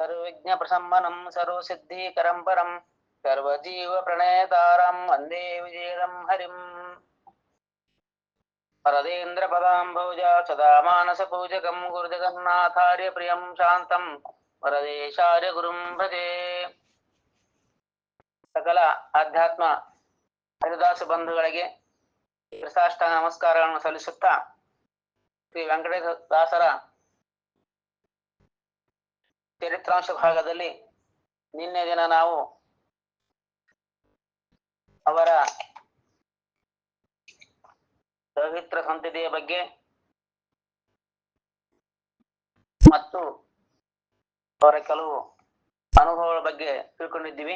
ಸರ್ವಜ್ಞ ಪ್ರಸಮ್ಮನಂ ಸರ್ವಸಿದ್ಧಿಕರಂ ಪರಂ ಸರ್ವಜೀವ ಪ್ರಣಯತಾರಂ ವಂದೇ ವಿಜಯದಂ ಹರಿಂ ಪರದೇಂದ್ರ ಪದಾಂಭೋಜ ಸದಾ ಮಾನಸ ಪೂಜಕಂ ಗುರುಜಗನ್ನಾಥಾರ್ಯ ಪ್ರಿಯಂ ಶಾಂತಂ ವರದೇಶಾರ್ಯ ಗುರುಂ ಭಜೆ ಸಕಲ ಆಧ್ಯಾತ್ಮ ಹರಿದಾಸ ಬಂಧುಗಳಿಗೆ ಕೃತಾಷ್ಟಾಂಗ ನಮಸ್ಕಾರಗಳನ್ನು ಸಲ್ಲಿಸುತ್ತಾ ಶ್ರೀ ವೆಂಕಟೇಶ ದಾಸರ ಚರಿತ್ರಾಂಶ ಭಾಗದಲ್ಲಿ ನಿನ್ನೆ ದಿನ ನಾವು ಅವರ ಪವಿತ್ರ ಸಂತತಿಯ ಬಗ್ಗೆ ಮತ್ತು ಅವರ ಕೆಲವು ಅನುಭವಗಳ ಬಗ್ಗೆ ತಿಳ್ಕೊಂಡಿದ್ದೀವಿ.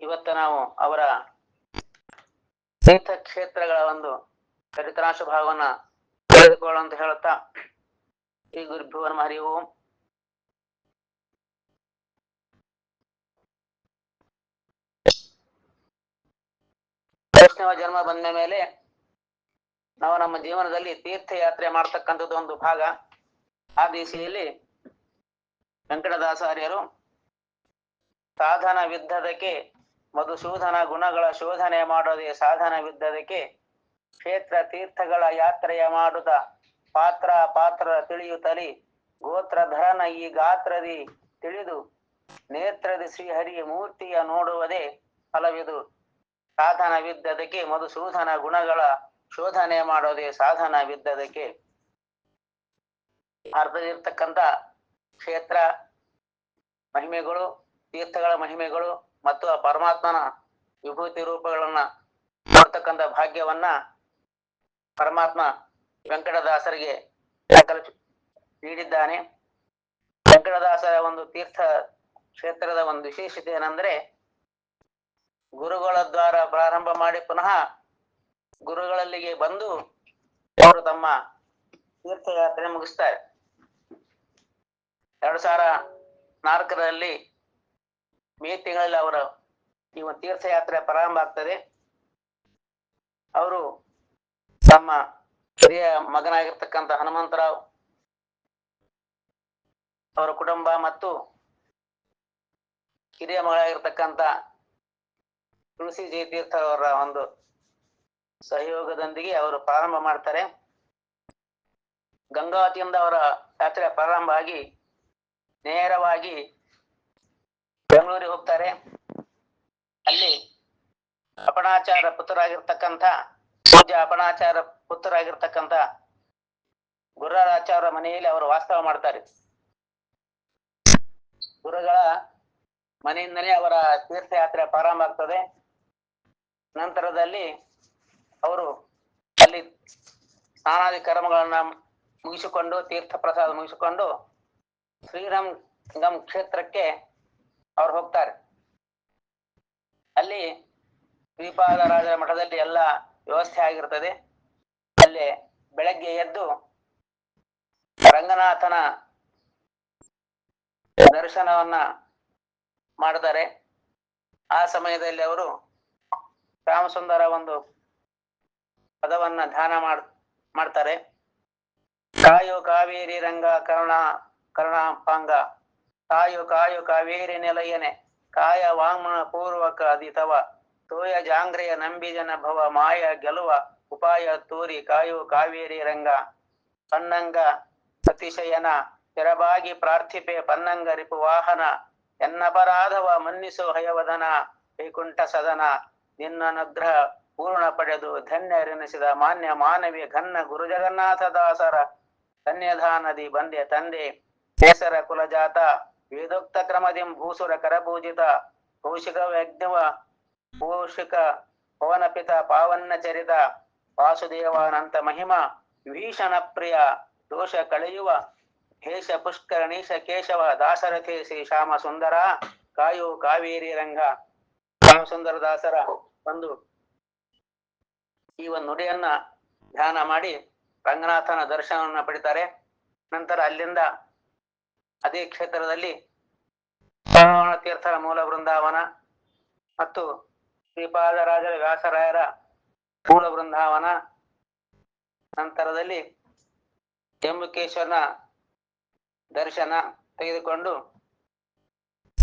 ಇವತ್ತ ನಾವು ಅವರ ತೀರ್ಥಕ್ಷೇತ್ರಗಳ ಒಂದು ಚರಿತ್ರಾಂಶ ಭಾಗವನ್ನ ತೆಗೆದುಕೊಳ್ಳುವಂತ ಹೇಳುತ್ತಾ ಈ ಗುರುಭುವನ ಹರಿ ಓಂ. ವೈಷ್ಣವ ಜನ್ಮ ಬಂದ ಮೇಲೆ ನಾವು ನಮ್ಮ ಜೀವನದಲ್ಲಿ ತೀರ್ಥಯಾತ್ರೆ ಮಾಡ್ತಕ್ಕಂಥದ್ದು ಒಂದು ಭಾಗ. ಆ ದಿಸೆಯಲ್ಲಿ ವೆಂಕಟದಾಸಾರ್ಯರು ಸಾಧನವಿದ್ದದಕ್ಕೆ ಮಧುಸೂದನ ಗುಣಗಳ ಶೋಧನೆ ಮಾಡೋದೇ ಸಾಧನವಿದ್ದದಕ್ಕೆ ಕ್ಷೇತ್ರ ತೀರ್ಥಗಳ ಯಾತ್ರೆಯ ಮಾಡುತ್ತ ಪಾತ್ರ ಪಾತ್ರ ತಿಳಿಯುತ್ತಲಿ. ಗೋತ್ರಧರನ ಈ ಗಾತ್ರದಿ ತಿಳಿದು ನೇತ್ರದಿ ಶ್ರೀಹರಿಯ ಮೂರ್ತಿಯ ನೋಡುವುದೇ ಫಲವಿದು. ಸಾಧನವಿದ್ದದಕ್ಕೆ ಮಧುಸೂದನ ಗುಣಗಳ ಶೋಧನೆ ಮಾಡೋದೇ ಸಾಧನವಿದ್ದದಕ್ಕೆ. ಭಾರತದಲ್ಲಿರ್ತಕ್ಕಂಥ ಕ್ಷೇತ್ರ ಮಹಿಮೆಗಳು, ತೀರ್ಥಗಳ ಮಹಿಮೆಗಳು ಮತ್ತು ಆ ಪರಮಾತ್ಮನ ವಿಭೂತಿ ರೂಪಗಳನ್ನ ನೋಡ್ತಕ್ಕಂಥ ಭಾಗ್ಯವನ್ನ ಪರಮಾತ್ಮ ವೆಂಕಟದಾಸರಿಗೆ ನೀಡಿದ್ದಾನೆ. ವೆಂಕಟದಾಸರ ಒಂದು ತೀರ್ಥ ಕ್ಷೇತ್ರದ ಒಂದು ವಿಶೇಷತೆ ಏನಂದ್ರೆ ಗುರುಗಳ ದ್ವಾರ ಪ್ರಾರಂಭ ಮಾಡಿ ಪುನಃ ಗುರುಗಳಲ್ಲಿಗೆ ಬಂದು ಅವರು ತಮ್ಮ ತೀರ್ಥಯಾತ್ರೆ ಮುಗಿಸ್ತಾರೆ. ಎರಡು ಸಾವಿರ ನಾಲ್ಕರಲ್ಲಿ ಮೇ ತಿಂಗಳಲ್ಲಿ ಅವರ ಈ ಒಂದು ತೀರ್ಥಯಾತ್ರೆ ಪ್ರಾರಂಭ ಆಗ್ತದೆ. ಅವರು ತಮ್ಮ ಹಿರಿಯ ಮಗನಾಗಿರ್ತಕ್ಕಂಥ ಹನುಮಂತರಾವ್ ಅವರ ಕುಟುಂಬ ಮತ್ತು ಹಿರಿಯ ಮಗಳಾಗಿರ್ತಕ್ಕಂಥ ತುಳಸಿ ಜಯತೀರ್ಥ ಅವರ ಒಂದು ಸಹಯೋಗದೊಂದಿಗೆ ಅವರು ಪ್ರಾರಂಭ ಮಾಡ್ತಾರೆ. ಗಂಗಾವತಿಯಿಂದ ಅವರ ಯಾತ್ರೆ ಪ್ರಾರಂಭ ಆಗಿ ನೇರವಾಗಿ ಬೆಂಗಳೂರಿಗೆ ಹೋಗ್ತಾರೆ. ಅಲ್ಲಿ ಅಪಣಾಚಾರ ಪುತ್ರರಾಗಿರ್ತಕ್ಕಂಥ ಪೂಜ್ಯ ಅಪಣಾಚಾರ ಪುತ್ರರಾಗಿರ್ತಕ್ಕಂಥ ಗುರುರಾಚಾರ್ಯ ಮನೆಯಲ್ಲಿ ಅವರು ವಾಸ್ತವ ಮಾಡ್ತಾರೆ. ಗುರುಗಳ ಮನೆಯಿಂದಲೇ ಅವರ ತೀರ್ಥಯಾತ್ರೆ ಪ್ರಾರಂಭ ಆಗ್ತದೆ. ನಂತರದಲ್ಲಿ ಅವರು ಅಲ್ಲಿ ಸ್ನಾನಾದಿ ಕರ್ಮಗಳನ್ನ ಮುಗಿಸಿಕೊಂಡು, ತೀರ್ಥ ಪ್ರಸಾದ ಮುಗಿಸಿಕೊಂಡು ಶ್ರೀರಾಮ್ ಗಮ್ ಕ್ಷೇತ್ರಕ್ಕೆ ಅವ್ರು ಹೋಗ್ತಾರೆ. ಅಲ್ಲಿ ಶ್ರೀಪಾದರಾಜರ ಮಠದಲ್ಲಿ ಎಲ್ಲ ವ್ಯವಸ್ಥೆ ಆಗಿರ್ತದೆ. ಅಲ್ಲಿ ಬೆಳಗ್ಗೆ ಎದ್ದು ರಂಗನಾಥನ ದರ್ಶನವನ್ನ ಮಾಡ್ತಾರೆ. ಆ ಸಮಯದಲ್ಲಿ ಅವರು ರಾಮಸುಂದರ ಒಂದು ಪದವನ್ನ ಧ್ಯಾನ ಮಾಡ್, ಮಾಡ್ತಾರೆ. ಕಾಯೋ ಕಾವೇರಿ ರಂಗ ಕರುಣ, ಕರುಣಾಪಾಂಗ. ಕಾಯು, ಕಾಯೋ ಕಾವೇರಿ ನೆಲೆಯನೆ. ಕಾಯ ವಾಮನ ಪೂರ್ವಕ ಅದಿತವ. ತೋಯ ಜಾಂಗ್ರೆಯ ನಂಬಿಜನ ಭವ. ಮಾಯ ಗೆಲುವ. ಉಪಾಯ ತೋರಿ. ಕಾಯೋ ಕಾವೇರಿ ರಂಗ. ಪನ್ನಂಗ ಸತಿಶಯನ. ಎರಬಾಗಿ ಪ್ರಾರ್ಥಿಪೆ ಪನ್ನಂಗ ರಿಪು ವಾಹನ. ಎನ್ನಪರಾಧವ ಮನ್ನಿಸು ಹಯವದನ. ವೈಕುಂಠ ಸದನ. ನಿನ್ನ ಅನುಗ್ರಹ ಪೂರ್ಣ ಪಡೆದು ಧನ್ಯರೆನಿಸಿದ ಮಾನ್ಯ ಮಾನವೀಯ ಘನ್ನ ಗುರು ಜಗನ್ನಾಥ ದಾಸರ ಕನ್ಯಧಾನದಿ ಬಂದೆ ತಂದೆ, ಕೇಸರ ಕುಲಜಾತ, ವೇದೋಕ್ತ ಕ್ರಮದಿಂ ಭೂಸುರ ಕರಪೂಜಿತ ಕೌಶಿಕ ಯಜ್ಞವ ಪೋಷಿಕ ಪವನಪಿತ, ಪಾವನ್ನ ಚರಿತ, ವಾಸುದೇವಾನಂತ ಮಹಿಮ ವಿಭೀಷಣ ಪ್ರಿಯ, ದೋಷ ಕಳೆಯುವ ಹೇಷ ಪುಷ್ಕರಣೀಶ ಕೇಶವ, ದಾಸರಥಿ ಶ್ರೀ ಶ್ಯಾಮ ಸುಂದರ, ಕಾಯು ಕಾವೇರಿ ರಂಗ. ಶ್ಯಾಮ ಸುಂದರ ದಾಸರ ಒಂದು ಈ ಒಂದು ನುಡಿಯನ್ನ ಧ್ಯಾನ ಮಾಡಿ ರಂಗನಾಥನ ದರ್ಶನವನ್ನ ಪಡಿತಾರೆ. ನಂತರ ಅಲ್ಲಿಂದ ಅದೇ ಕ್ಷೇತ್ರದಲ್ಲಿ ತೀರ್ಥರ ಮೂಲ ಬೃಂದಾವನ ಮತ್ತು ಶ್ರೀಪಾದರಾಜರ ವ್ಯಾಸರಾಯರ ಮೂಲ ಬೃಂದಾವನ. ನಂತರದಲ್ಲಿ ಜಂಬುಕೇಶ್ವರನ ದರ್ಶನ ತೆಗೆದುಕೊಂಡು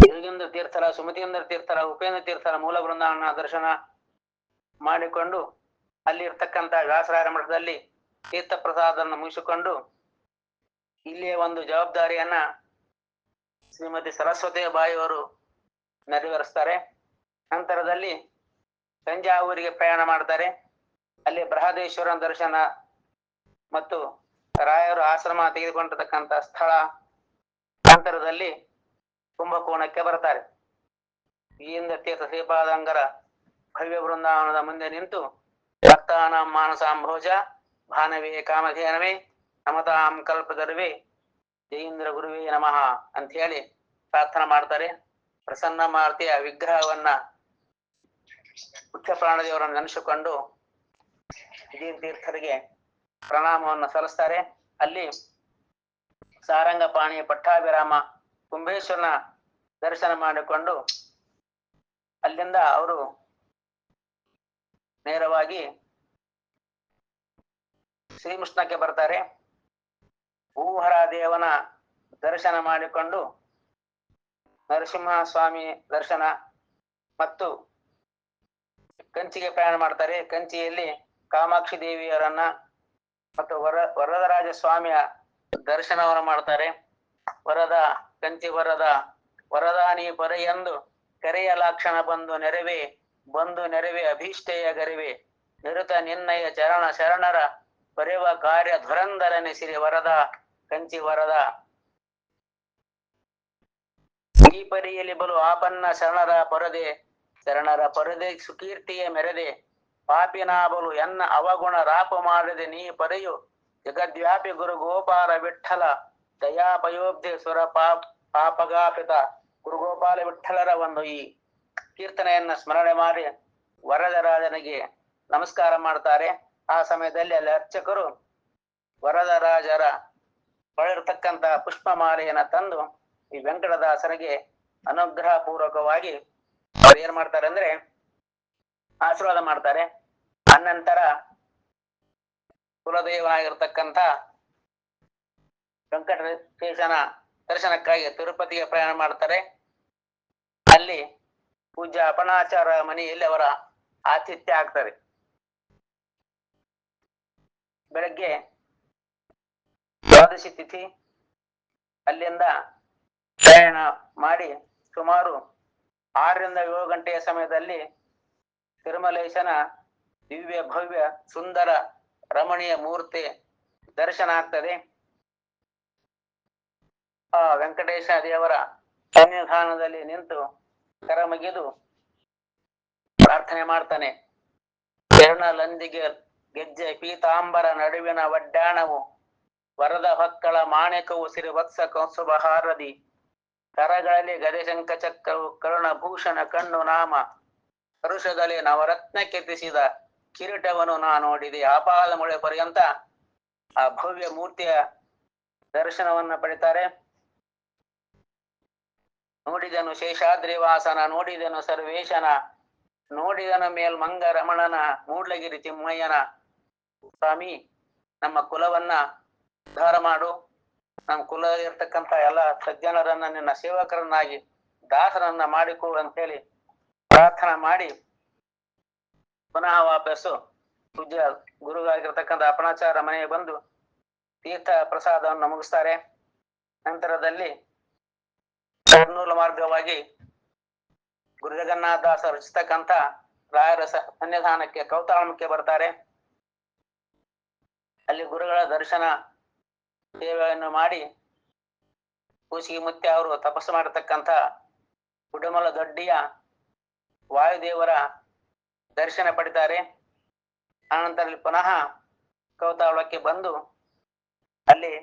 ಯೋಗೇಂದ್ರ ತೀರ್ಥರ ಸುಮತೀಂದ್ರ ತೀರ್ಥರ, ಉಪೇಂದ್ರ ತೀರ್ಥರ ಮೂಲ ಬೃಂದಾವನ ದರ್ಶನ ಮಾಡಿಕೊಂಡು ಅಲ್ಲಿ ಇರ್ತಕ್ಕಂತ ವ್ಯಾಸರಾಯರ ಮಠದಲ್ಲಿ ತೀರ್ಥ ಪ್ರಸಾದವನ್ನು ಮುಗಿಸಿಕೊಂಡು ಇಲ್ಲಿಯ ಒಂದು ಜವಾಬ್ದಾರಿಯನ್ನ ಶ್ರೀಮತಿ ಸರಸ್ವತಿ ಬಾಯಿಯವರು ನೆರವೇರಿಸ್ತಾರೆ. ನಂತರದಲ್ಲಿ ತಂಜಾವೂರಿಗೆ ಪ್ರಯಾಣ ಮಾಡ್ತಾರೆ. ಅಲ್ಲಿ ಬೃಹದೇಶ್ವರನ ದರ್ಶನ ಮತ್ತು ರಾಯರು ಆಶ್ರಮ ತೆಗೆದುಕೊಂಡಿರ್ತಕ್ಕಂಥ ಸ್ಥಳ. ನಂತರದಲ್ಲಿ ಕುಂಭಕೋಣಕ್ಕೆ ಬರ್ತಾರೆ ಈಯಿಂದ ತೀರ್ಥ ಶ್ರೀಪಾದಂಗರ ಭವ್ಯ ಬೃಂದಾವನದ ಮುಂದೆ ನಿಂತು ಭಕ್ತಾನ ಮಾನಸಾಂಭೋಜ ಭಾನವೇ ಕಾಮಧೇನವೇ ನಮತಾಂ ಕಲ್ಪದರ್ವೇ, ಜಯೀಂದ್ರ ಗುರುವೇ ನಮಃ ಅಂತ ಹೇಳಿ ಪ್ರಾರ್ಥನೆ ಮಾಡ್ತಾರೆ. ಪ್ರಸನ್ನ ಮಾರುತಿಯ ವಿಗ್ರಹವನ್ನ ಮುಖ್ಯ ಪ್ರಾಣದೇವರನ್ನು ನೆನೆಸಿಕೊಂಡು ವಿಜಯ ತೀರ್ಥರಿಗೆ ಪ್ರಣಾಮವನ್ನು ಸಲ್ಲಿಸ್ತಾರೆ. ಅಲ್ಲಿ ಸಾರಂಗಪಾಣಿ ಪಟ್ಟಾಭಿರಾಮ ಕುಂಬೇಶ್ವರನ ದರ್ಶನ ಮಾಡಿಕೊಂಡು ಅಲ್ಲಿಂದ ಅವರು ನೇರವಾಗಿ ಶ್ರೀಕೃಷ್ಣಕ್ಕೆ ಬರ್ತಾರೆ. ಭೂಹರ ದೇವನ ದರ್ಶನ ಮಾಡಿಕೊಂಡು ನರಸಿಂಹ ಸ್ವಾಮಿ ದರ್ಶನ ಮತ್ತು ಕಂಚಿಗೆ ಪ್ರಯಾಣ ಮಾಡ್ತಾರೆ. ಕಂಚಿಯಲ್ಲಿ ಕಾಮಾಕ್ಷಿ ದೇವಿಯರನ್ನ ಮತ್ತು ವರ ವರದರಾಜ ಸ್ವಾಮಿಯ ದರ್ಶನವನ್ನು ಮಾಡ್ತಾರೆ. ವರದ ಕಂಚಿ ವರದ, ವರದಾನಿ ಎಂದು ಕರೆಯ ಲಾಕ್ಷಣ ಬಂದು ನೆರವೇ ಬಂದು ನೆರವೇ ಅಭೀಷ್ಟೆಯ ಗರಿವೆ. ನಿರುತ ನಿನ್ನಯ ಚರಣ ಶರಣರ ಪರೆವ ಕಾರ್ಯ ಧುರಂಧರನೆಸಿರಿ ವರದ, ಕಂಚಿ ವರದ. ಈ ಪರಿಯಲ್ಲಿ ಬಲು ಆಪನ್ನ ಶರಣರ ಪರದೆ ಶರಣರ ಪರದೆ ಸುಕೀರ್ತಿಯ ಮೆರೆದೆ. ಪಾಪಿನಾಬಲು ಎನ್ನ ಅವಗುಣ ರಾಪು ಮಾಡದೆ ನೀ ಪರೆಯು ಜಗದ್ವ್ಯಾಪಿ ಗುರು ಗೋಪಾಲ ವಿಠಲ. ದಯಾಪಯೋಬ್ಧಿ ಸುರ ಪಾಪ, ಪಾಪಗಾಪಿತ ಗುರುಗೋಪಾಲ ವಿಠಲರ ಒಂದು ಈ ಕೀರ್ತನೆಯನ್ನ ಸ್ಮರಣೆ ಮಾಡಿ ವರದರಾಜನಿಗೆ ನಮಸ್ಕಾರ ಮಾಡ್ತಾರೆ. ಆ ಸಮಯದಲ್ಲಿ ಅಲ್ಲಿ ಅರ್ಚಕರು ವರದರಾಜರ ಪುಷ್ಪ ಪುಷ್ಪಮಾಲೆಯನ್ನ ತಂದು ಈ ವೆಂಕಟದಾಸರಿಗೆ ಅನುಗ್ರಹ ಪೂರ್ವಕವಾಗಿ ಅವ್ರು ಏನ್ ಮಾಡ್ತಾರೆ ಅಂದ್ರೆ ಆಶೀರ್ವಾದ ಮಾಡ್ತಾರೆ. ಅನಂತರ ಕುಲದೇವನಾಗಿರ್ತಕ್ಕಂಥ ವೆಂಕಟೇಶನ ದರ್ಶನಕ್ಕಾಗಿ ತಿರುಪತಿಗೆ ಪ್ರಯಾಣ ಮಾಡ್ತಾರೆ. ಅಲ್ಲಿ ಪೂಜ್ಯ ಅಪಣಾಚಾರ ಮನೆಯಲ್ಲಿ ಅವರ ಆತಿಥ್ಯ ಆಗ್ತಾರೆ ಬೆಳಗ್ಗೆ ದ್ವಾದಶಿ ತಿಥಿ. ಅಲ್ಲಿಂದ ಪ್ರಯಾಣ ಮಾಡಿ ಸುಮಾರು ಆರರಿಂದ ಏಳು ಗಂಟೆಯ ಸಮಯದಲ್ಲಿ ತಿರುಮಲೇಶನ ದಿವ್ಯ ಭವ್ಯ ಸುಂದರ ರಮಣೀಯ ಮೂರ್ತಿ ದರ್ಶನ ಆಗ್ತದೆ. ಆ ವೆಂಕಟೇಶ ದೇವರ ಸನ್ನಿಧಾನದಲ್ಲಿ ನಿಂತು ಕರಮಗಿದು ಪ್ರಾರ್ಥನೆ ಮಾಡ್ತಾನೆ. ಲಂದಿಗೆ ಗೆಜ್ಜೆ ಪೀತಾಂಬರ ನಡುವಿನ ವಡ್ಡಾಣವು ವರದ ಹೊಕ್ಕಳ ಮಾಣಿಕವು ಸಿರಿವತ್ಸ ಕಂಸುಬಹಾರದಿ. ಕರಗಳಲ್ಲಿ ಗದೆ ಚಕ್ರವು ಚಕ್ರವು ಕರುಣಭೂಷಣ ಕಣ್ಣು ನಾಮ. ಕರುಷದಲ್ಲಿ ನವರತ್ನ ಕೆತ್ತಿಸಿದ ಕಿರೀಟವನ್ನು ನಾ ನೋಡಿದೆ. ಆಪಾದ ಮೊಳೆ ಪರ್ಯಂತ ಆ ಭವ್ಯ ಮೂರ್ತಿಯ ದರ್ಶನವನ್ನ ಪಡಿತಾರೆ. ನೋಡಿದನು ಶೇಷಾದ್ರಿವಾಸನ, ನೋಡಿದನು ಸರ್ವೇಶನ, ನೋಡಿದನ ಮೇಲ್ಮಂಗ ರಮಣನ ಮೂಡ್ಲಗಿರಿ ತಿಮ್ಮಯ್ಯನ. ಸ್ವಾಮಿ, ನಮ್ಮ ಕುಲವನ್ನ ಉದ್ಧಾರ ಮಾಡು. ನಮ್ಮ ಕುಲ ಇರ್ತಕ್ಕಂಥ ಎಲ್ಲ ಸಜ್ಜನರನ್ನ, ನಿನ್ನ ಸೇವಕರನ್ನಾಗಿ, ದಾಸರನ್ನ ಮಾಡಿಕೊಡು ಅಂತ ಹೇಳಿ ಪ್ರಾರ್ಥನಾ ಮಾಡಿ ಪುನಃ ವಾಪಸ್ಸು ಪೂಜ್ಯ ಗುರುಗಾಗಿರ್ತಕ್ಕಂಥ ಅಪಣಾಚಾರ ಮನೆಗೆ ಬಂದು ತೀರ್ಥ ಪ್ರಸಾದವನ್ನು ಮುಗಿಸ್ತಾರೆ. ನಂತರದಲ್ಲಿ ಕರ್ನೂಲು ಮಾರ್ಗವಾಗಿ ಗುರು ಜಗನ್ನಾಥ ದಾಸ ರಚಿಸ್ತಕ್ಕಂಥ ರಾಯರ ಸನ್ನಿಧಾನಕ್ಕೆ ಕೌತಾಳಮಕ್ಕೆ ಬರ್ತಾರೆ. ಅಲ್ಲಿ ಗುರುಗಳ ದರ್ಶನ ಸೇವೆಯನ್ನು ಮಾಡಿ ಕೂಸಿಗೆ ಮುತ್ಯ ಅವರು ತಪಸ್ಸು ಮಾಡತಕ್ಕಂಥ ಕುಡುಮಲ ದೊಡ್ಡಿಯ ವಾಯುದೇವರ ದರ್ಶನ ಪಡಿತಾರೆ. ಆನಂತರ ಪುನಃ ಕೌತಾಳಕ್ಕೆ ಬಂದು ಅಲ್ಲಿ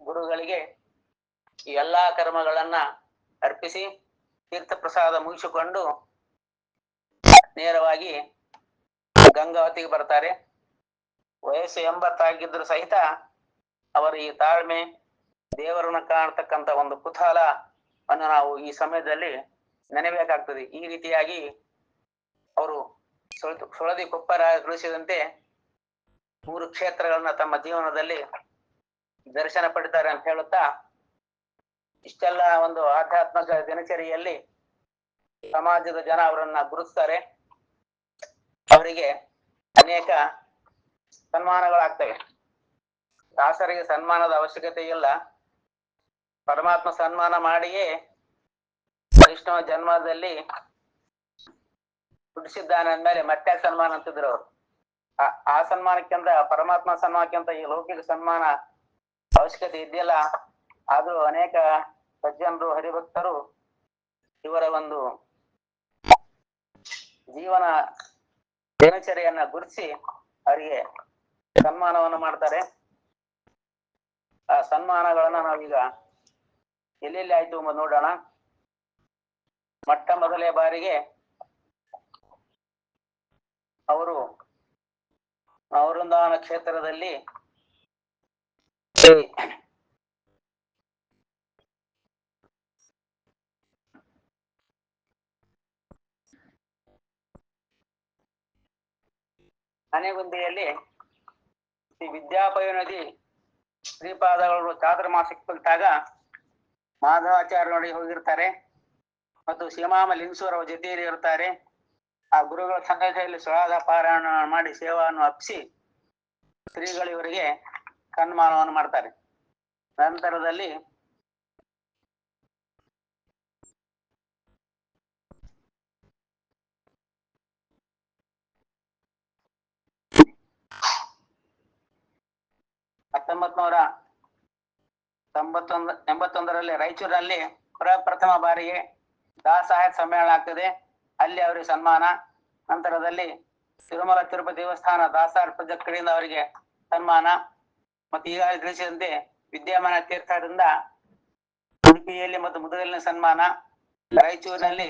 ಗುರುಗಳಿಗೆ ಈ ಎಲ್ಲಾ ಕರ್ಮಗಳನ್ನ ಅರ್ಪಿಸಿ ತೀರ್ಥ ಪ್ರಸಾದ ಮುಗಿಸಿಕೊಂಡು ನೇರವಾಗಿ ಗಂಗಾವತಿಗೆ ಬರ್ತಾರೆ. ವಯಸ್ಸು ಎಂಬತ್ತಾಗಿದ್ರು ಸಹಿತ ಅವರ ಈ ತಾಳ್ಮೆ, ದೇವರನ್ನ ಕಾಣತಕ್ಕಂತ ಒಂದು ಕುತೂಹಲ ಅನ್ನು ನಾವು ಈ ಸಮಯದಲ್ಲಿ ನೆನೆಬೇಕಾಗ್ತದೆ. ಈ ರೀತಿಯಾಗಿ ಅವರು ಸುಳದಿ ಸುಳದಿ ಕೊಪ್ಪರಗೊಳಿಸಿದಂತೆ ಮೂರು ಕ್ಷೇತ್ರಗಳನ್ನ ತಮ್ಮ ಜೀವನದಲ್ಲಿ ದರ್ಶನ ಪಡಿತಾರೆ ಅಂತ ಹೇಳುತ್ತಾ ಇಷ್ಟೆಲ್ಲ ಒಂದು ಆಧ್ಯಾತ್ಮಿಕ ದಿನಚರಿಯಲ್ಲಿ ಸಮಾಜದ ಜನ ಅವರನ್ನ ಗುರುತಿಸ್ತಾರೆ ಅವರಿಗೆ ಅನೇಕ ಸನ್ಮಾನಗಳಾಗ್ತವೆ. ದಾಸರಿಗೆ ಸನ್ಮಾನದ ಅವಶ್ಯಕತೆ ಇಲ್ಲ. ಪರಮಾತ್ಮ ಸನ್ಮಾನ ಮಾಡಿಯೇ ವೈಷ್ಣವ ಜನ್ಮದಲ್ಲಿ ಹುಟ್ಟಿಸಿದ್ದಾನೆ ಅಂದ್ಮೇಲೆ ಮತ್ತೆ ಸನ್ಮಾನ ಅಂತಿದ್ರು ಅವರು? ಆ- ಸನ್ಮಾನಕ್ಕಿಂತ, ಪರಮಾತ್ಮ ಸನ್ಮಾನಕ್ಕಿಂತ ಈ ಲೌಕಿಕ ಸನ್ಮಾನ ಅವಶ್ಯಕತೆ ಇದೆಯಲ್ಲ? ಆದ್ರೂ ಅನೇಕ ಸಜ್ಜನರು ಹರಿಭಕ್ತರು ಇವರ ಒಂದು ಜೀವನ ದಿನಚರಿಯನ್ನ ಗುರುತಿಸಿ ಅವರಿಗೆ ಸನ್ಮಾನವನ್ನು ಮಾಡ್ತಾರೆ. ಆ ಸನ್ಮಾನಗಳನ್ನ ನಾವೀಗ ಎಲ್ಲೆಲ್ಲಿ ಆಯ್ತು ನೋಡೋಣ. ಮೊಟ್ಟ ಮೊದಲೇ ಬಾರಿಗೆ ಅವರು ವೃಂದಾವನ ಕ್ಷೇತ್ರದಲ್ಲಿ ಮನೆಗುಂದಿಯಲ್ಲಿ ಶ್ರೀ ವಿದ್ಯಾಪಯ ನದಿ ಶ್ರೀಪಾದಗಳು ಚಾತುರ್ಮಾಸಕ್ಕೆ ಕುಳಿತಾಗ ಮಾಧವಾಚಾರ್ಯ ಹೋಗಿರ್ತಾರೆ. ಮತ್ತು ಶಿವಮಾಮ ಲಿಂಗಸೂರ್ ಜೊತೆಯಲ್ಲಿ ಇರ್ತಾರೆ. ಆ ಗುರುಗಳ ಸಂದೇಶದಲ್ಲಿ ಸ್ವಾದ ಪಾರಾಯಣ ಮಾಡಿ ಸೇವಾವನ್ನು ಅಪ್ಪಿಸಿ ಶ್ರೀಗಳು ಇವರಿಗೆ ಸನ್ಮಾನವನ್ನು ಮಾಡ್ತಾರೆ. ನಂತರದಲ್ಲಿ ಹತ್ತೊಂಬತ್ ನೂರ ತೊಂಬತ್ತೊಂದ, ಎಂಬತ್ತೊಂದರಲ್ಲಿ ರಾಯಚೂರಿನಲ್ಲಿ ಪ್ರಪ್ರಥಮ ಬಾರಿಗೆ ದಾಸಾಯ ಸಮ್ಮೇಳನ ಆಗ್ತದೆ. ಅಲ್ಲಿ ಅವರಿಗೆ ಸನ್ಮಾನ. ನಂತರದಲ್ಲಿ ತಿರುಮಲ ತಿರುಪತಿ ದೇವಸ್ಥಾನ ದಾಸಾರ್ ಪ್ರಾಜೆಕ್ಟ್ ಕಡೆಯಿಂದ ಅವರಿಗೆ ಸನ್ಮಾನ. ಮತ್ತು ಈಗಾಗಲೇ ತಿಳಿಸಿದಂತೆ ವಿದ್ಯಮಾನ ತೀರ್ಥದಿಂದ ಉಡುಪಿಯಲ್ಲಿ ಮತ್ತು ಮುದಗಲಿನ ಸನ್ಮಾನ. ರಾಯಚೂರಿನಲ್ಲಿ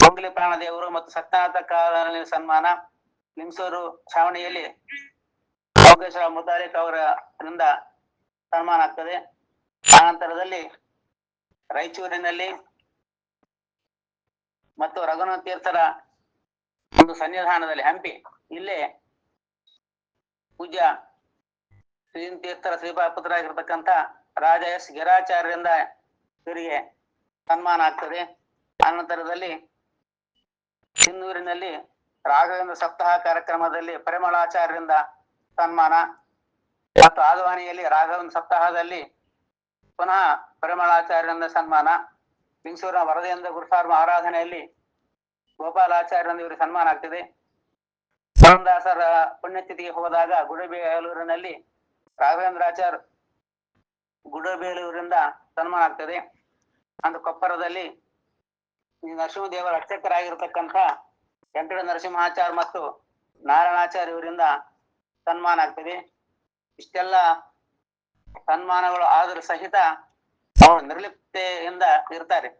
ಪ್ರಾಣ ಪ್ರಾಣದೇವರು ಮತ್ತು ಸತ್ಯನಾಥ ಕಾಲದಲ್ಲಿ ಸನ್ಮಾನ. ಲಿಂಗಸೂರು ಛಾವಣಿಯಲ್ಲಿ ಯೋಗೇಶ್ವರ ಅವರ ಅವರಿಂದ ಸನ್ಮಾನ ಆಗ್ತದೆ. ಆನಂತರದಲ್ಲಿ ರಾಯಚೂರಿನಲ್ಲಿ ಮತ್ತು ರಘುನಾಥ ತೀರ್ಥರ ಒಂದು ಸನ್ನಿಧಾನದಲ್ಲಿ ಹಂಪಿ, ಇಲ್ಲೇ ಪೂಜ್ಯ ಶ್ರೀ ತೀರ್ಥರ ಶ್ರೀಪಾಪುತ್ರ ಆಗಿರ್ತಕ್ಕಂಥ ರಾಜ ಎಸ್ ಗಿರಾಚಾರ್ಯರಿಂದ ಇವರಿಗೆ ಸನ್ಮಾನ ಆಗ್ತದೆ. ಅನಂತರದಲ್ಲಿ ಸಿಂಧೂರಿನಲ್ಲಿ ರಾಘವೇಂದ್ರ ಸಪ್ತಾಹ ಕಾರ್ಯಕ್ರಮದಲ್ಲಿ ಪರಿಮಳಾಚಾರ್ಯರಿಂದ ಸನ್ಮಾನ. ಮತ್ತು ಆದವಾಣಿಯಲ್ಲಿ ರಾಘವನ್ ಸಪ್ತಾಹದಲ್ಲಿ ಪುನಃ ಪರಿಮಳಾಚಾರ್ಯರಿಂದ ಸನ್ಮಾನ. ಲಿಂಗಸೂರಿನ ವರದಿಯಿಂದ ಗುರುಸಾರ್ಮ ಆರಾಧನೆಯಲ್ಲಿ ಗೋಪಾಲಾಚಾರ್ಯರಿಂದ ಇವರಿಗೆ ಸನ್ಮಾನ ಆಗ್ತದೆ. ಪುರಂದಾಸರ ಪುಣ್ಯತಿಥಿಗೆ ಹೋದಾಗ ಗುಡಬೇಲೂರಿನಲ್ಲಿ ರಾಘವೇಂದ್ರಾಚಾರ್ ಗುಡಬೇಲೂರಿಂದ ಸನ್ಮಾನ ಆಗ್ತದೆ. ಅಂದ ಕೊಪ್ಪರದಲ್ಲಿ ನರಸಿಂಹ ನರಸಿಂಹದೇವರ ಅರ್ಚಕರಾಗಿರ್ತಕ್ಕಂಥ ವೆಂಕಟ ನರಸಿಂಹಾಚಾರ್ ಮತ್ತು ನಾರಾಯಣಾಚಾರ್ಯ ಇವರಿಂದ ಸನ್ಮಾನ ಆಗ್ತದೆ. ಇಷ್ಟೆಲ್ಲ ಸನ್ಮಾನಗಳು ಆದ್ರೂ ಸಹಿತ ನಿರ್ಲಿಪ್ತೆಯಿಂದ ಇರ್ತಾರೆ.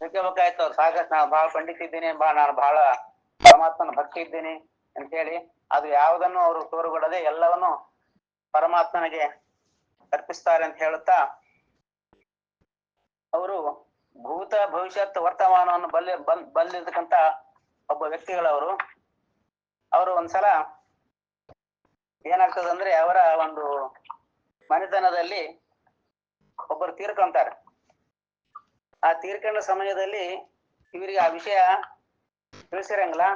ಬೇಕಾಯ್ತು ಅವ್ರು ಸಾಕಷ್ಟು ನಾನು ಬಹಳ ಪಂಡಿತ ಇದ್ದೀನಿ ನಾನು ಬಹಳ ಪರಮಾತ್ಮನ ಭಕ್ತಿ ಇದ್ದೀನಿ ಅಂತ ಹೇಳಿ ಅದು ಯಾವುದನ್ನು ಅವರು ತೋರುಗೊಡದೆ ಎಲ್ಲವನ್ನು ಪರಮಾತ್ಮನಿಗೆ ಅರ್ಪಿಸ್ತಾರೆ ಅಂತ ಹೇಳುತ್ತಾ ಅವರು ಭೂತ ಭವಿಷ್ಯತ್ ವರ್ತಮಾನವನ್ನು ಬಲ್ಲಿ ಬಲ್ ಬಲ್ಲಿರ್ತಕ್ಕಂತ ಒಬ್ಬ ವ್ಯಕ್ತಿಗಳವರು, ಅವರು ಒಂದ್ಸಲ ಏನಾಗ್ತದಂದ್ರೆ ಅವರ ಒಂದು ಮನೆತನದಲ್ಲಿ ಒಬ್ಬರು ತೀರ್ಕೊಂತಾರೆ. ಆ ತೀರ್ಕೊಂಡ ಸಮಯದಲ್ಲಿ ಇವರಿಗೆ ಆ ವಿಷಯ ತಿಳಿಸಿರಂಗಿಲ್ಲ.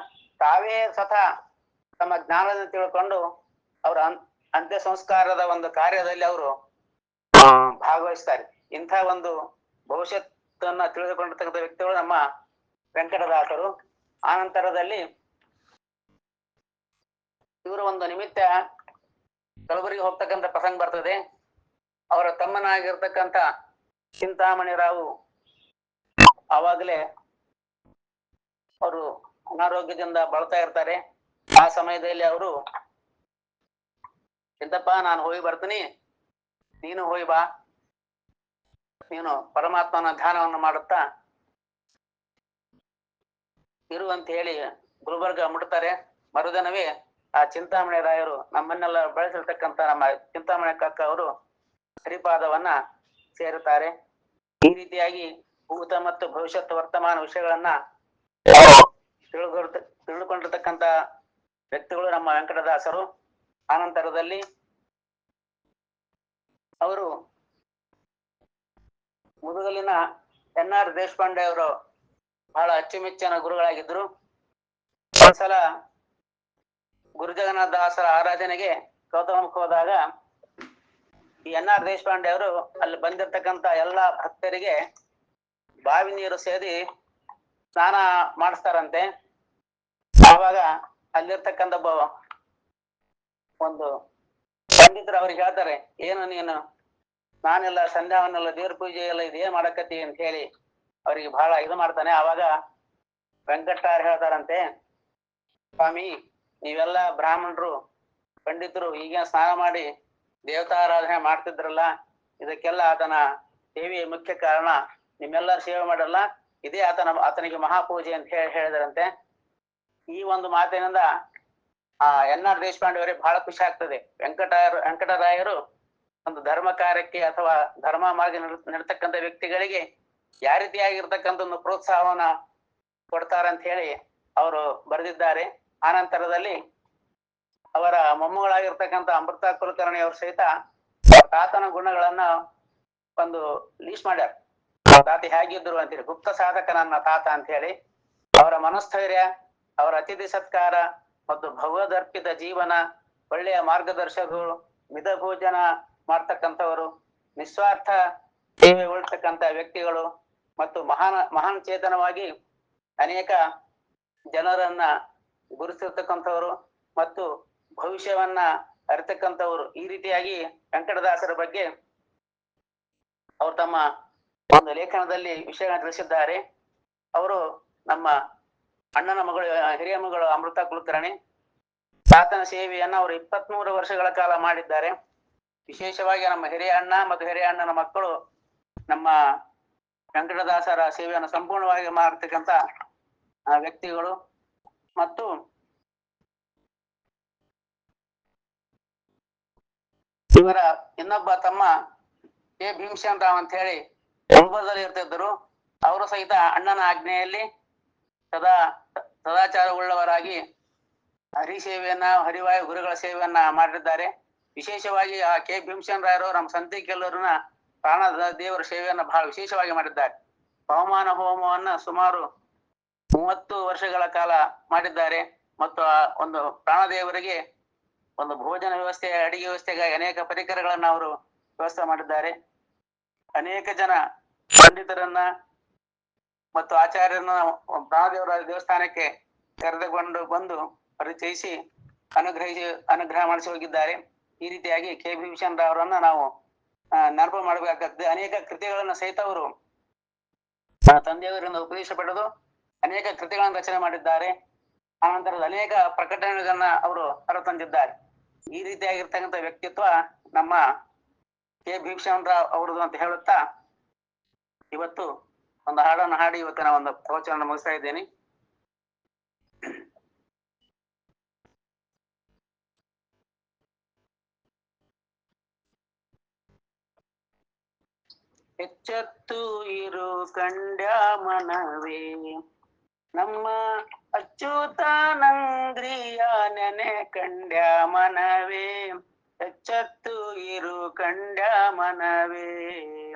ತಾವೇ ಸ್ವತಃ ತಮ್ಮ ಜ್ಞಾನದಿಂದ ತಿಳ್ಕೊಂಡು ಅವರ ಅಂತ್ಯ ಸಂಸ್ಕಾರದ ಒಂದು ಕಾರ್ಯದಲ್ಲಿ ಅವರು ಭಾಗವಹಿಸ್ತಾರೆ. ಇಂಥ ಒಂದು ಭವಿಷ್ಯತ್ತನ್ನ ತಿಳಿದುಕೊಂಡಿರ್ತಕ್ಕಂಥ ವ್ಯಕ್ತಿಗಳು ನಮ್ಮ ವೆಂಕಟದಾಸರು. ಆನಂತರದಲ್ಲಿ ಇವರು ಒಂದು ನಿಮಿತ್ತ ಕಲಬುರಗಿ ಹೋಗ್ತಕ್ಕಂಥ ಪ್ರಸಂಗ ಬರ್ತದೆ. ಅವರ ತಮ್ಮನಾಗಿರ್ತಕ್ಕಂಥ ಚಿಂತಾಮಣಿ ರಾವು ಆವಾಗಲೇ ಅವರು ಅನಾರೋಗ್ಯದಿಂದ ಬಳತಾ ಇರ್ತಾರೆ. ಆ ಸಮಯದಲ್ಲಿ ಅವರು, ಚಿಂತಪ್ಪ, ನಾನು ಹೋಗಿ ಬರ್ತೀನಿ. ನೀನು ಹೋಗಿ ಬಾ. ನೀನು ಪರಮಾತ್ಮನ ಧ್ಯಾನವನ್ನು ಮಾಡುತ್ತಾ ಇರು ಅಂತ ಹೇಳಿ ಗುಲ್ಬರ್ಗ ಮುಟ್ತಾರೆ. ಮರುದಿನವೇ ಆ ಚಿಂತಾಮಣಿ ರಾಯರು ನಮ್ಮನ್ನೆಲ್ಲ ಬಳಸಿರ್ತಕ್ಕಂತ ನಮ್ಮ ಚಿಂತಾಮಣಿ ಕಕ್ಕ ಅವರು ಶ್ರೀಪಾದವನ್ನ ಸೇರುತ್ತಾರೆ. ಈ ರೀತಿಯಾಗಿ ಭೂತ ಮತ್ತು ಭವಿಷ್ಯತ್ ವರ್ತಮಾನ ವಿಷಯಗಳನ್ನ ತಿಳ್ಕೊಳ್ತ, ತಿಳ್ಕೊಂಡಿರ್ತಕ್ಕಂಥ ವ್ಯಕ್ತಿಗಳು ನಮ್ಮ ವೆಂಕಟದಾಸರು. ಆನಂತರದಲ್ಲಿ ಅವರು ಮುದುಗಲಿನ ಎನ್ ಆರ್ ದೇಶಪಾಂಡೆ ಅವರು ಬಹಳ ಅಚ್ಚುಮೆಚ್ಚಿನ ಗುರುಗಳಾಗಿದ್ರು ಒಂದ್ಸಲ ಗುರುಜಗನ್ನಾಥ ದಾಸರ ಆರಾಧನೆಗೆ ಗೌತಮಕ್ಕೆ ಹೋದಾಗ ಈ ಎನ್ ಆರ್ ದೇಶಪಾಂಡೆ ಅವರು ಅಲ್ಲಿ ಬಂದಿರತಕ್ಕಂತ ಎಲ್ಲಾ ಭಕ್ತರಿಗೆ ಬಾವಿ ನೀರು ಸೇದಿ ಸ್ನಾನ ಮಾಡಿಸ್ತಾರಂತೆ. ಆವಾಗ ಅಲ್ಲಿರ್ತಕ್ಕಂಥ ಒಬ್ಬ ಒಂದು ಪಂಡಿತರು ಅವ್ರಿಗೆ ಹೇಳ್ತಾರೆ, ಏನು ನೀನು? ನಾನೆಲ್ಲ ಸಂಧ್ಯಾವನ್ನೆಲ್ಲ ದೇವ್ರ ಪೂಜೆ ಎಲ್ಲ ಇದೇನ್ ಮಾಡಕತ್ತಿ? ಅಂತ ಹೇಳಿ ಅವರಿಗೆ ಬಹಳ ಇದು ಮಾಡ್ತಾನೆ. ಆವಾಗ ವೆಂಕಟಾರ್ ಹೇಳ್ತಾರಂತೆ, ಸ್ವಾಮಿ ನೀವೆಲ್ಲ ಬ್ರಾಹ್ಮಣರು, ಪಂಡಿತರು ಈಗ ಸ್ನಾನ ಮಾಡಿ ದೇವತಾರಾಧನೆ ಮಾಡ್ತಿದ್ರಲ್ಲ, ಇದಕ್ಕೆಲ್ಲ ಆತನ ಸೇವೆಯ ಮುಖ್ಯ ಕಾರಣ ನಿಮ್ಮೆಲ್ಲ ಸೇವೆ ಮಾಡಲ್ಲ, ಇದೇ ಆತನ, ಆತನಿಗೆ ಮಹಾಪೂಜೆ ಅಂತ ಹೇಳಿ ಹೇಳಿದ್ರಂತೆ. ಈ ಒಂದು ಮಾತಿನಿಂದ ಆ ಎನ್ ಆರ್ ದೇಶಪಾಂಡೆ ಅವರಿಗೆ ಬಹಳ ಖುಷಿ ಆಗ್ತದೆ. ವೆಂಕಟ ವೆಂಕಟರಾಯರು ಒಂದು ಧರ್ಮ ಕಾರ್ಯಕ್ಕೆ ಅಥವಾ ಧರ್ಮ ಮಾರ್ಗ ನಡ್- ನಡ್ತಕ್ಕಂಥ ವ್ಯಕ್ತಿಗಳಿಗೆ ಯಾವ ರೀತಿಯಾಗಿರ್ತಕ್ಕಂಥ ಒಂದು ಪ್ರೋತ್ಸಾಹವನ್ನ ಕೊಡ್ತಾರಂತ ಹೇಳಿ ಅವರು ಬರೆದಿದ್ದಾರೆ. ಆನಂತರದಲ್ಲಿ ಅವರ ಮೊಮ್ಮಗಳಾಗಿರ್ತಕ್ಕಂಥ ಅಮೃತ ಕುಲಕರ್ಣಿ ಅವ್ರ ಸಹಿತ ತಾತನ ಗುಣಗಳನ್ನ ಒಂದು ಲೀಸ್ ಮಾಡ್ಯಾರ. ತಾತ ಹೇಗಿದ್ರು ಅಂತೇಳಿ, ಗುಪ್ತ ಸಾಧಕ ನನ್ನ ತಾತ ಅಂತ ಹೇಳಿ ಅವರ ಮನಸ್ಥೈರ್ಯ, ಅವರ ಅತಿಥಿ ಸತ್ಕಾರ ಮತ್ತು ಭಗವದರ್ಪಿತ ಜೀವನ, ಒಳ್ಳೆಯ ಮಾರ್ಗದರ್ಶಕರು, ಮಿತ ಭೋಜನ ಮಾಡ್ತಕ್ಕಂಥವರು, ನಿಸ್ವಾರ್ಥ ಸೇವೆ ಉಳ್ತಕ್ಕಂಥ ವ್ಯಕ್ತಿಗಳು ಮತ್ತು ಮಹಾನ್ ಮಹಾನ್ ಚೇತನವಾಗಿ ಅನೇಕ ಜನರನ್ನ ಗುರುತಿರ್ತಕ್ಕಂಥವರು ಮತ್ತು ಭವಿಷ್ಯವನ್ನ ಅರಿತಕ್ಕಂಥವ್ರು ಈ ರೀತಿಯಾಗಿ ವೆಂಕಟದಾಸರ ಬಗ್ಗೆ ಅವರು ತಮ್ಮ ಒಂದು ಲೇಖನದಲ್ಲಿ ವಿಷಯಗಳನ್ನು ತಿಳಿಸಿದ್ದಾರೆ. ಅವರು ನಮ್ಮ ಅಣ್ಣನ ಮಗಳು, ಹಿರಿಯ ಮಗಳು ಅಮೃತ ಕುಲಕರ್ಣಿ. ಸಾತನ ಸೇವೆಯನ್ನ ಅವರು ಇಪ್ಪತ್ಮೂರು ವರ್ಷಗಳ ಕಾಲ ಮಾಡಿದ್ದಾರೆ. ವಿಶೇಷವಾಗಿ ನಮ್ಮ ಹಿರಿಯ ಅಣ್ಣ ಮತ್ತು ಹಿರಿಯ ಅಣ್ಣನ ಮಕ್ಕಳು ನಮ್ಮ ವೆಂಕಟದಾಸರ ಸೇವೆಯನ್ನು ಸಂಪೂರ್ಣವಾಗಿ ಮಾಡತಕ್ಕಂತ ವ್ಯಕ್ತಿಗಳು. ಮತ್ತು ಇವರ ಇನ್ನೊಬ್ಬ ತಮ್ಮ ಕೆ ಭೀಮಸೇನ್ ರಾವ್ ಅಂತ ಹೇಳಿ ಗುಲ್ಬರ್ಗದಲ್ಲಿ ಇರ್ತಿದ್ದರು. ಅವರು ಸಹಿತ ಅಣ್ಣನ ಆಜ್ಞೆಯಲ್ಲಿ ಸದಾ ಸದಾಚಾರವುಳ್ಳವರಾಗಿ ಹರಿ ಸೇವೆಯನ್ನ, ಹರಿವಾಯು ಗುರುಗಳ ಸೇವೆಯನ್ನ ಮಾಡಿದ್ದಾರೆ. ವಿಶೇಷವಾಗಿ ಆ ಕೆ. ಭೀಮಸೇನ್ ರಾಯರು ನಮ್ಮ ಸಂತಿ ಕೆಲವರನ್ನ ಪ್ರಾಣ ದೇವರ ಸೇವೆಯನ್ನ ಬಹಳ ವಿಶೇಷವಾಗಿ ಮಾಡಿದ್ದಾರೆ. ಪವಮಾನ ಹೋಮವನ್ನ ಸುಮಾರು ಮೂವತ್ತು ವರ್ಷಗಳ ಕಾಲ ಮಾಡಿದ್ದಾರೆ ಮತ್ತು ಆ ಒಂದು ಪ್ರಾಣದೇವರಿಗೆ ಒಂದು ಭೋಜನ ವ್ಯವಸ್ಥೆ, ಅಡಿಗೆ ವ್ಯವಸ್ಥೆಗಾಗಿ ಅನೇಕ ಪರಿಕರಗಳನ್ನ ಅವರು ವ್ಯವಸ್ಥೆ ಮಾಡಿದ್ದಾರೆ. ಅನೇಕ ಜನ ಪಂಡಿತರನ್ನ ಮತ್ತು ಆಚಾರ್ಯರನ್ನ ಪ್ರಾಣದೇವರ ದೇವಸ್ಥಾನಕ್ಕೆ ಕರೆದುಕೊಂಡು ಬಂದು ಪರಿಚಯಿಸಿ ಅನುಗ್ರಹಿಸಿ, ಅನುಗ್ರಹ ಮಾಡಿಸಿ ಹೋಗಿದ್ದಾರೆ. ಈ ರೀತಿಯಾಗಿ ಕೆ. ಭೀಮಸೇನ್ ಅವರನ್ನ ನಾವು ನೆನಪು ಮಾಡಬೇಕಾಗ್ತದೆ. ಅನೇಕ ಕೃತಿಗಳನ್ನ ಸಹಿತ ಅವರು ತಂದೆಯವರಿಂದ ಉಪದೇಶ ಪಡೆದು ಅನೇಕ ಕೃತಿಗಳನ್ನು ರಚನೆ ಮಾಡಿದ್ದಾರೆ. ಆನಂತರ ಅನೇಕ ಪ್ರಕಟಣೆಗಳನ್ನ ಅವರು ಹೊರತಂದಿದ್ದಾರೆ. ಈ ರೀತಿಯಾಗಿರ್ತಕ್ಕಂಥ ವ್ಯಕ್ತಿತ್ವ ನಮ್ಮ ಕೆ. ಭೀಮಸೇನ್ ರಾವ್ ಅವರದು ಅಂತ ಹೇಳುತ್ತಾ, ಇವತ್ತು ಒಂದು ಹಾಡನ್ನು ಹಾಡಿ ಇವತ್ತಿನ ಒಂದು ಪ್ರವಚನ ಮುಗಿಸ್ತಾ ಇದ್ದೇನೆ. ಎಚ್ಚತ್ತು ಇರು ಕಂಡ್ಯ ಮನವೇ. ನಮ್ಮ ಅಚ್ಯುತಾನಂಗ್ರಿಯ ನೆನೆ ಕಂಡ್ಯ ಮನವೇ, ಎಚ್ಚತ್ತು ಇರು ಕಂಡ ಮನವೇ.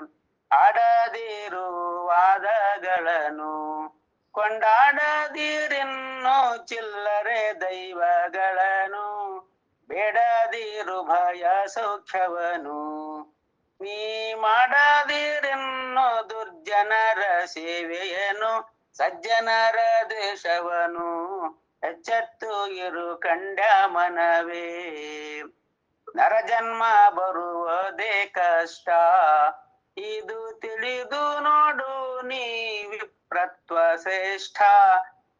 ಆಡದಿರು ವಾದಗಳನ್ನು ಕೊಂಡಾಡದಿರಿನ್ನು ಚಿಲ್ಲರೆ ದೈವಗಳನ್ನು, ಬೇಡದಿರು ಭಯ ಸೌಖ್ಯವನು. ನೀ ಮಾಡದಿರಿನ್ನು ದುರ್ಜನರ ಸೇವೆಯನು ಸಜ್ಜನರ ದೇಶವನು ಎಚ್ಚತ್ತು ಇರು ಕಂಡ ಮನವೇ. ನರಜನ್ಮ ಬರುವುದೇ ಕಷ್ಟ, ಇದು ತಿಳಿದು ನೋಡು ನೀ ವಿಪ್ರತ್ವ ಶ್ರೇಷ್ಠ.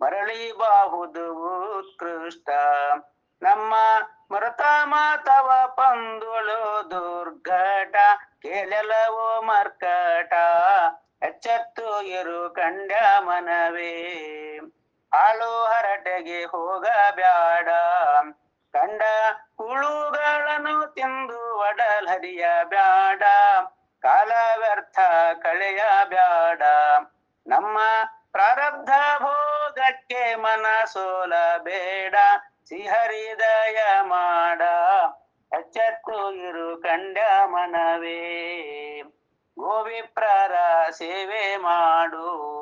ಮರಳಿ ಬಾಹುದು ಉತ್ಕೃಷ್ಟ. ನಮ್ಮ ಮೃತ ಮಾತವ ಪಂದುಳು ದುರ್ಘಟ, ಕೇಳಲವೋ ಮರ್ಕಟ. ಎಚ್ಚತ್ತು ಇರು ಕಂಡ ಮನವೇ. ಹಾಳು ಹರಟೆಗೆ ಹೋಗಬ್ಯಾಡ ಕಂಡ ಹುಳುಗಳನ್ನು ತಿಂದು ಒಡಲರಿಯ ಬ್ಯಾಡ. ಕಾಲ ವ್ಯರ್ಥ ಕಳೆಯ ಬ್ಯಾಡ. ನಮ್ಮ ಪ್ರಾರಬ್ಧ ಭೋಗಕ್ಕೆ ಮನ ಸೋಲ ಬೇಡ ಸಿಹರಿದಯ ಮಾಡ. ಎಚ್ಚತ್ತು ಇರು ಕಂಡ ಮನವೇ. ಗೋವಿಪ್ರರ ಸೇವೆ ಮಾಡು.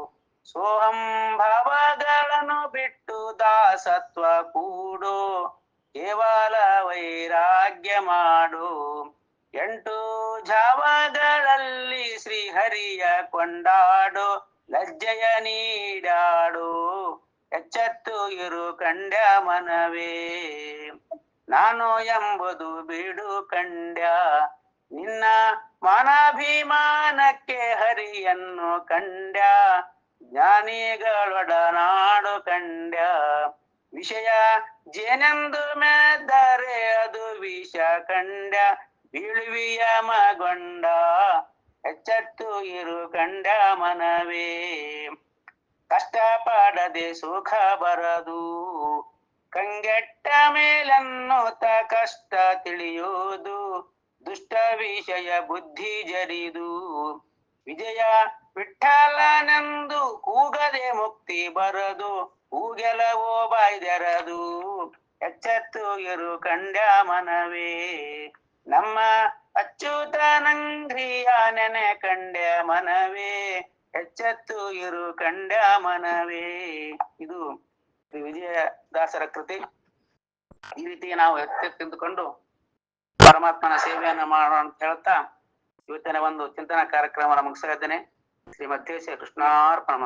ಸೋಹಂ ಭಾವಗಳನ್ನು ಬಿಟ್ಟು ದಾಸತ್ವ ಕೂಡು. ಕೇವಲ ವೈರಾಗ್ಯ ಮಾಡು. ಎಂಟು ಜಾವಗಳಲ್ಲಿ ಶ್ರೀಹರಿಯ ಕೊಂಡಾಡು. ಲಜ್ಜೆಯ ನೀಡಾಡು. ಎಚ್ಚತ್ತು ಇರು ಕಂಡ್ಯ ಮನವೇ. ನಾನು ಎಂಬುದು ಬಿಡು ಕಂಡ್ಯ. ನಿನ್ನ ಮಾನಾಭಿಮಾನಕ್ಕೆ ಹರಿಯನ್ನು ಕಂಡ್ಯ, ಜ್ಞಾನಿಗಳೊಡನಾಡು ಕಂಡ್ಯ. ವಿಷಯ ಜೇನೆಂದು ಮೆದ್ದರೆ ಅದು ವಿಷ ಕಂಡ ಬೀಳುವಿಯ ಮಗೊಂಡ ಎಚ್ಚತ್ತು ಇರು ಕಂಡ ಮನವೇ. ಕಷ್ಟ ಪಡದೆ ಸುಖ ಬರದು, ಕಂಗೆಟ್ಟ ಮೇಲನ್ನುತ್ತ ಕಷ್ಟ ತಿಳಿಯುವುದು. ದುಷ್ಟ ವಿಷಯ ಬುದ್ಧಿ ಜರಿದು ವಿಜಯ ವಿಠಲನೆಂದು ಕೂಗದೆ ಮುಕ್ತಿ ಬರದು ಕೂಗೆಲವೋ ಬಾಯ್ದೆರದು. ಎಚ್ಚತ್ತು ಇರು ಕಂಡ ಮನವೇ. ನಮ್ಮ ಅಚ್ಯುತನಂಗ್ರಿಯ ನೆನೆ ಕಂಡ್ಯ ಮನವೇ. ಎಚ್ಚತ್ತು ಇರು ಕಂಡ ಮನವೇ. ಇದು ಶ್ರೀ ವಿಜಯದಾಸರ ಕೃತಿ. ಈ ರೀತಿ ನಾವು ಎಚ್ಚೆತ್ತುಕೊಂಡು ಪರಮಾತ್ಮನ ಸೇವೆಯನ್ನ ಮಾಡೋಣ ಅಂತ ಹೇಳ್ತಾ ಇವತ್ತಿನ ಒಂದು ಚಿಂತನಾ ಕಾರ್ಯಕ್ರಮವನ್ನು ಮುಗಿಸ್ತಾ ಇದ್ದೇನೆ ಶ್ರೀ ಮಧ್ಯೇಶ ಕೃಷ್ಣಾರ್ಪಣ